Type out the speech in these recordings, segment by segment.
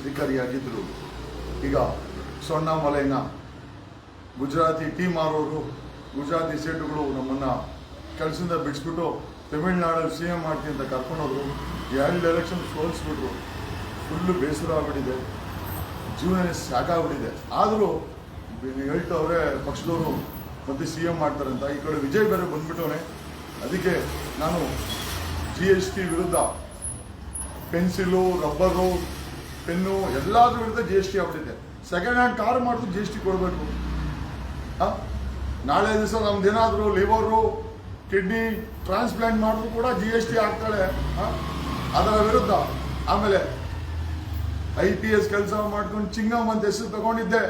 ಅಧಿಕಾರಿಯಾಗಿದ್ದರು ಈಗ ಸೊಣ್ಣ ಮಲೈನ ಗುಜರಾತಿ ಟೀ ಮಾರೋರು ಗುಜರಾತಿ ಸೇಟುಗಳು ನಮ್ಮನ್ನು ಕೆಲಸದಿಂದ ಬಿಡಿಸ್ಬಿಟ್ಟು ತಮಿಳ್ನಾಡಲ್ಲಿ ಸಿ ಎಂ ಮಾಡ್ತೀನಿ ಅಂತ ಕರ್ಕೊಂಡೋದ್ರು. ಎರಡು ಎಲೆಕ್ಷನ್ ಸೋಲಿಸ್ಬಿಟ್ರು. ಫುಲ್ಲು ಬೇಸರ ಆಗ್ಬಿಟ್ಟಿದೆ. ಜೀವನ ಸಾಕಾಗ್ಬಿಟ್ಟಿದೆ ಆದರೂ ಹೇಳ್ತವ್ರೆ ಪಕ್ಷದವರು ಮತ್ತೆ ಸಿ ಎಂ ಮಾಡ್ತಾರೆ ಅಂತ. ಈ ಕಡೆ ವಿಜಯ್ ಬೇರೆ ಬಂದ್ಬಿಟ್ಟವನೆ. ಅದಕ್ಕೆ ನಾನು ಜಿ ಎಸ್ ಟಿ ವಿರುದ್ಧ ಪೆನ್ಸಿಲು, ರಬ್ಬರು ಪೆನ್ನು ಎಲ್ಲಾದರೂ ವಿರುದ್ಧ ಜಿ ಎಸ್ ಟಿ ಆಗ್ಬಿಟ್ಟಿದೆ. ಸೆಕೆಂಡ್ ಹ್ಯಾಂಡ್ ಕಾರ್ ಮಾಡಿದ್ರು ಜಿ ಎಸ್ ಟಿ ಕೊಡಬೇಕು. ನಾಳೆ ದಿವಸ ನಮ್ದೇನಾದರೂ ಲಿವರು ಕಿಡ್ನಿ ಟ್ರಾನ್ಸ್ಪ್ಲಾಂಟ್ ಮಾಡಿದ್ರು ಕೂಡ ಜಿ ಎಸ್ ಟಿ ಆಗ್ತಾಳೆ? ಅದರ ವಿರುದ್ಧ. ಆಮೇಲೆ ಐ ಪಿ ಎಸ್ ಕೆಲಸ ಮಾಡ್ಕೊಂಡು ಚಿಂಗಮ್ ಅಂತ ಹೆಸರು ತಗೊಂಡಿದ್ದೆ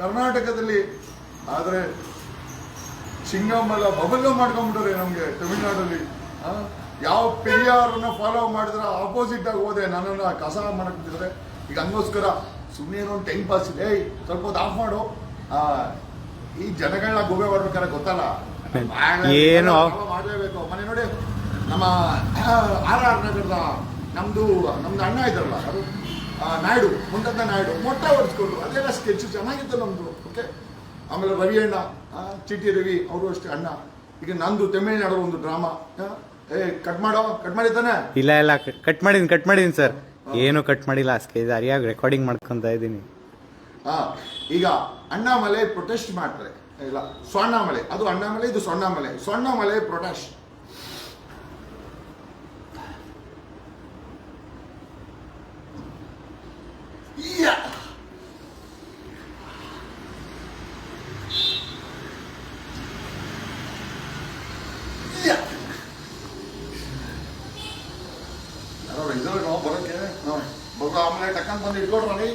ಕರ್ನಾಟಕದಲ್ಲಿ. ಆದರೆ ಚಿಂಗಮ್ ಎಲ್ಲ ಬಬಲ್ಗಮ್ ಮಾಡ್ಕೊಂಡ್ಬಿಟ್ರೆ ನಮಗೆ ತಮಿಳ್ನಾಡಲ್ಲಿ? ಯಾವ ಪೆರಿಯಾರನ್ನ ಫಾಲೋ ಮಾಡಿದ್ರೆ ಆಪೋಸಿಟ್ ಆಗಿ ಹೋದೆ. ನನ್ನನ್ನು ಕಸ ಮಾಡಕ್ಬಿಟ್ಟಿದ್ರೆ ಈಗ ಹಂಗೋಸ್ಕರ ಸುಮ್ಮನೆ ಏನೋ ಒಂದು ಟೈಮ್ ಪಾಸ್ ಇದೆ ಸ್ವಲ್ಪ ಹೊತ್ತು ಆಫ್ ಮಾಡು. ಆ, ಈ ಜನಗಳನ್ನ ಗೋಬೆ ಮಾಡ್ಬೇಕಾದ್ರೆ ಗೊತ್ತಲ್ಲ? ಏನು? ಮಾಡಲೇಬೇಕು. ಮನೆ ನೋಡಿ ನಮ್ಮ ಆರ್ ಆರ್ ನಗರದ ನಮ್ದು ನಮ್ದು ಅಣ್ಣ ಇದ್ರಲ್ಲ ಅದು ನಾಯ್ಡು ಮುಂಡದ ನಾಯ್ಡು ಮೊಟ್ಟ ಹೊಡೆಸ್ಕೊಂಡ್ರು ಅದೆಲ್ಲ ಸ್ಕೆಚ್ ಚೆನ್ನಾಗಿತ್ತು ನಮ್ದು. ಓಕೆ ಆಮೇಲೆ ರವಿ ಅಣ್ಣ ಚಿಟಿ ರವಿ ಅವರು ಅಷ್ಟೇ ಅಣ್ಣ. ಈಗ ನಂದು ತಮಿಳ್ನಾಡು ಒಂದು ಡ್ರಾಮಾ ಏ ಕಟ್ ಮಾಡೋ ಕಟ್ ಮಾಡಿದ್ದಾನೆ? ಇಲ್ಲ ಇಲ್ಲ ಕಟ್ ಮಾಡಿದ್ದೀನಿ ಕಟ್ ಮಾಡಿದ್ದೀನಿ ಸರ್ ಏನು ಕಟ್ ಮಾಡಿಲ್ಲ, ಅಷ್ಟೇ. ಅರಿಯಾಗಿ ರೆಕಾರ್ಡಿಂಗ್ ಮಾಡ್ಕೊಂತ ಇದ್ದೀನಿ. ಈಗ ಅಣ್ಣಾಮಲೆ ಪ್ರೊಟೆಸ್ಟ್ ಮಾಡ್ತಾರೆ. ಇಲ್ಲ ಸ್ವರ್ಣಾಮಲೆ ಅದು ಅಣ್ಣಾಮಲೆ, ಇದು ಸ್ವರ್ಣಾಮಲೆ ಸ್ವರ್ಣಾಮಲೆ ಪ್ರೊಟೆಸ್ಟ್ ಯಾ ಯಾರೋ ಇದ್ದಾರೆ ನಾವು ಬರೋಕ್ಕೆ ನಾವು ಬರೋ ಆಮೇಲೆ ಟಕ್ಕಂತ ಬಂದು ಇಟ್ಕೊಡ್ರಿ